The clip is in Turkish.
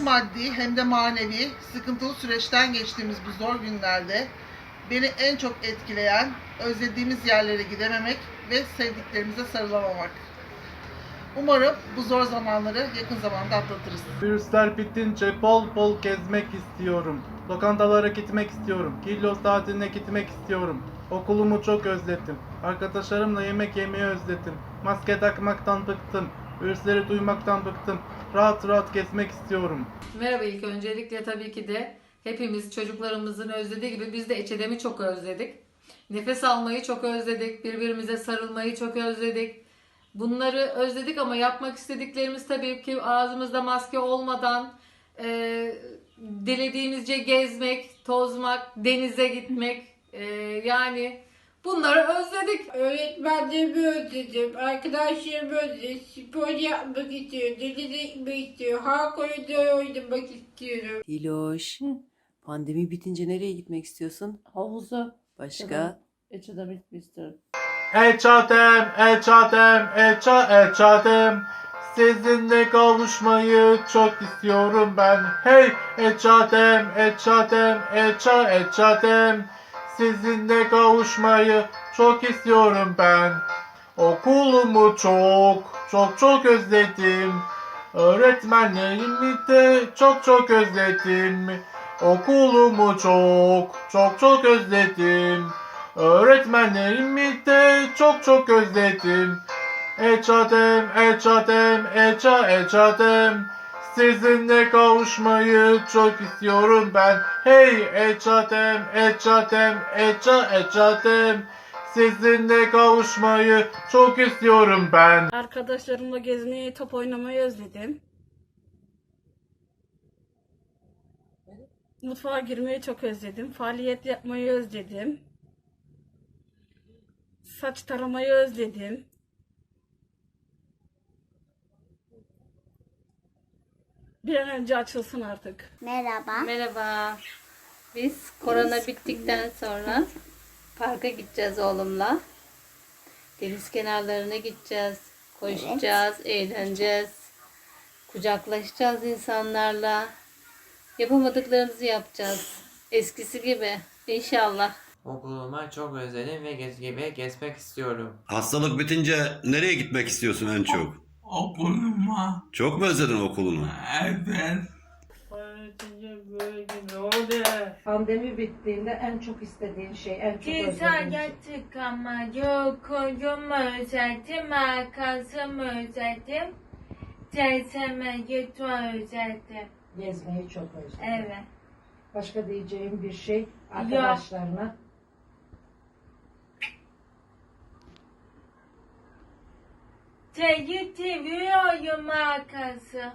maddi hem de manevi sıkıntılı süreçten geçtiğimiz bu zor günlerde beni en çok etkileyen özlediğimiz yerlere gidememek ve sevdiklerimize sarılamamak. Umarım bu zor zamanları yakın zamanda atlatırız. Virüsler bitince bol bol gezmek istiyorum. Lokantalara gitmek istiyorum. Kilos tatiline gitmek istiyorum. Okulumu çok özledim. Arkadaşlarımla yemek yemeyi özledim. Maske takmaktan bıktım. Virüsleri duymaktan bıktım. Rahat rahat gezmek istiyorum. Merhaba ilk öncelikle tabii ki de hepimiz çocuklarımızın özlediği gibi biz de Eçedem'i çok özledik. Nefes almayı çok özledik, birbirimize sarılmayı çok özledik. Bunları özledik ama yapmak istediklerimiz tabii ki ağzımızda maske olmadan e, dilediğimizce gezmek, tozmak, denize gitmek e, yani bunları özledik. Öğretmenlerimi özledim, arkadaşlarımı özledim, spor yapmak istiyorum, denize gitmek istiyorum, halk oyunları oynamak istiyorum. Diloş, pandemi bitince nereye gitmek istiyorsun? Havuza Başka? Eçe'de gitmek istiyorum. Eçatem, eçatem, eça, eçatem. Sizinle kavuşmayı çok istiyorum ben. Hey, eçatem, eçatem, eça, eçatem. Sizinle kavuşmayı çok istiyorum ben. Okulumu çok, çok çok özledim. Öğretmenlerimi de çok çok özledim. Okulumu çok, çok çok özledim. Öğretmenlerimi de çok çok özledim. Eçatem, eçatem, eça, eçatem. Sizinle kavuşmayı çok istiyorum ben. Hey eçatem, eçatem, eça, eçatem. Sizinle kavuşmayı çok istiyorum ben. Arkadaşlarımla gezmeyi, top oynamayı özledim. Mutfağa girmeyi çok özledim. Faaliyet yapmayı özledim. Saç taramayı özledim. Bir an önce açılsın artık. Merhaba. Merhaba. Biz korona bittikten sonra parka gideceğiz oğlumla. Deniz kenarlarına gideceğiz. Koşacağız, eğleneceğiz. Kucaklaşacağız insanlarla. Yapamadıklarımızı yapacağız. Eskisi gibi. İnşallah. Okuluma çok özledim ve gez gibi gezmek istiyorum. Hastalık bitince nereye gitmek istiyorsun en çok? Okuluma. Çok mu özledin okulunu? Evet. Pandemi bittiğinde en çok istediğin şey, en çok özlediğin Güzel şey. gerçek ama yok kolumu özledim, arkasımı özledim, teyzemeyi çok özledim. Gezmeyi çok özledim. Evet. Başka diyeceğim bir şey arkadaşlarına. Seni seviyorum arkası.